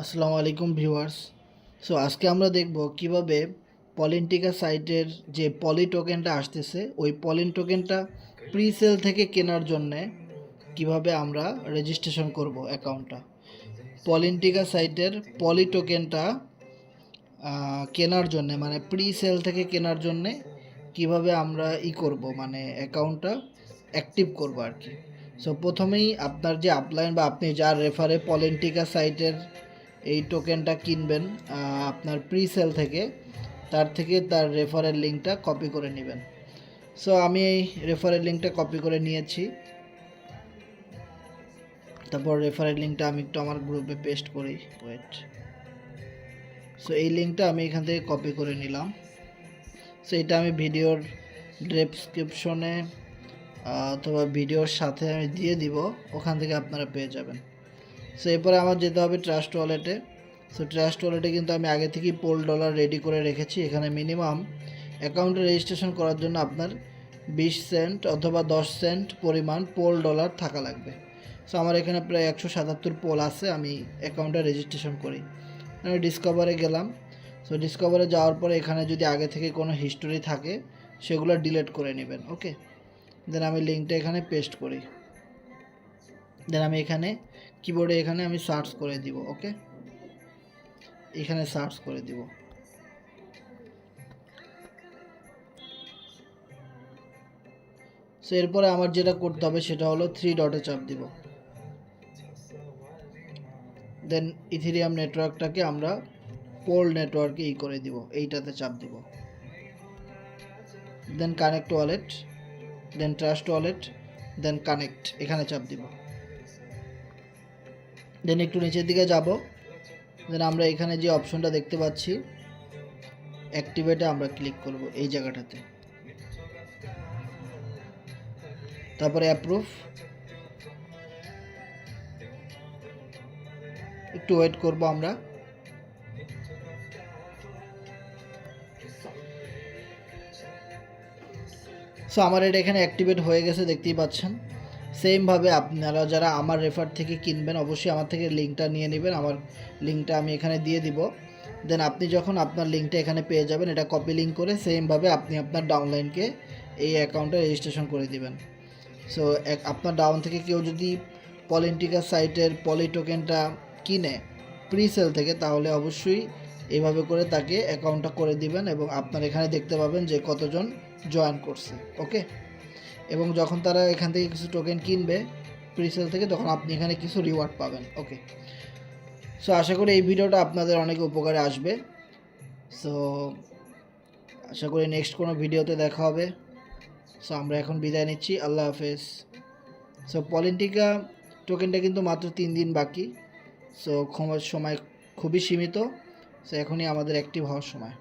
আসসালামু আলাইকুম viewers. So আজকে আমরা দেখব কীভাবে পলিন্টিকা সাইটের যে পলি টোকেনটা আসতেছে, ওই পলিন টোকেনটা প্রি সেল থেকে কেনার জন্যে কীভাবে আমরা রেজিস্ট্রেশন করব অ্যাকাউন্টটা পলিন্টিকা সাইটের পলি টোকেনটা কেনার জন্যে মানে প্রি সেল থেকে কেনার জন্যে কীভাবে আমরা ই করব মানে অ্যাকাউন্টটা অ্যাক্টিভ করব আর কি। সো প্রথমেই আপনার যে আপলাইন বা আপনি যার রেফারে পলিন্টিকা সাইটের এই টোকেনটা কিনবেন আপনার প্রি সেল থেকে, তার থেকে তার রেফারের লিঙ্কটা কপি করে নেবেন। সো আমি এই রেফারের লিঙ্কটা কপি করে নিয়েছি। তারপর রেফারের লিঙ্কটা আমি একটু আমার গ্রুপে পেস্ট করি। ওয়েট সো এই লিঙ্কটা আমি এখান থেকে কপি করে নিলাম। সো এটা আমি ভিডিওর ডেসক্রিপশনে অথবা ভিডিওর সাথে আমি দিয়ে দিব। ওখান থেকে আপনারা পেয়ে যাবেন। সো এরপরে আমার যেতে হবে ট্রাস্ট ওয়ালেটে সো ট্রাস্ট ওয়ালেটে কিন্তু আমি আগে থেকেই পোল ডলার রেডি করে রেখেছি। এখানে মিনিমাম অ্যাকাউন্টে রেজিস্ট্রেশন করার জন্য আপনার বিশ সেন্ট অথবা দশ সেন্ট পরিমাণ পোল ডলার থাকা লাগবে। সো আমার এখানে প্রায় একশো সাতাত্তর পোল আছে, আমি অ্যাকাউন্টে রেজিস্ট্রেশন করি। আমি ডিসকভারে গেলাম। সো ডিসকভারে যাওয়ার পরে এখানে যদি আগে থেকে কোনো হিস্টোরি থাকে, সেগুলো ডিলিট করে নেবেন ওকে দেন আমি লিঙ্কটা এখানে পেস্ট করি। দেন আমি এখানে কিবোর্ডে এখানে আমি সার্চ করে দিব ওকে এখানে সার্চ করে দিব। সো এরপরে আমার যেটা করতে হবে সেটা হলো থ্রি ডটে চাপ দিব। দেন ইথিরিয়াম নেটওয়ার্কটাকে আমরা পোল নেটওয়ার্কে ই করে দিব, এইটাতে চাপ দিব। Then connect wallet then Trust wallet then connect এখানে চাপ দিব। দেন একটু নিচের দিকে যাব। দেন আমরা এখানে যে অপশনটা দেখতে পাচ্ছি অ্যাক্টিভেটে আমরা ক্লিক করব এই জায়গাটাতে। তারপরে অ্যাপ্রুভ একটু ওয়েট করব আমরা। সো আমার এটা এখানে অ্যাক্টিভেট হয়ে গেছে, দেখতেই পাচ্ছেন। সেমভাবে আপনারা যারা আমার রেফার থেকে কিনবেন, অবশ্যই আমার থেকে লিঙ্কটা নিয়ে নেবেন। আমার লিঙ্কটা আমি এখানে দিয়ে দিব। দেন আপনি যখন আপনার লিঙ্কটা এখানে পেয়ে যাবেন, এটা কপি লিঙ্ক করে সেমভাবে আপনি আপনার ডাউনলাইনকে এই অ্যাকাউন্টে রেজিস্ট্রেশন করে দিবেন। সো আপনার ডাউন থেকে কেউ যদি পলিন্টিকা সাইটের পলি টোকেনটা কিনে প্রি সেল থেকে, তাহলে অবশ্যই এইভাবে করে তাকে অ্যাকাউন্টটা করে দিবেন এবং আপনার এখানে দেখতে পাবেন যে কতজন জয়েন করছে ওকে এবং যখন তারা এখান থেকে কিছু টোকেন কিনবে প্রিসেল থেকে, তখন আপনি এখানে কিছু রিওয়ার্ড পাবেন ওকে সো আশা করি এই ভিডিওটা আপনাদের অনেক উপকারে আসবে। সো আশা করি নেক্সট কোনো ভিডিওতে দেখা হবে। সো আমরা এখন বিদায় নিচ্ছি, আল্লাহ হাফেজ। সো পলিন্টিকা টোকেনটা কিন্তু মাত্র তিন দিন বাকি। সো সময় খুবই সীমিত। সো এখনই আমাদের অ্যাক্টিভ হওয়ার সময়।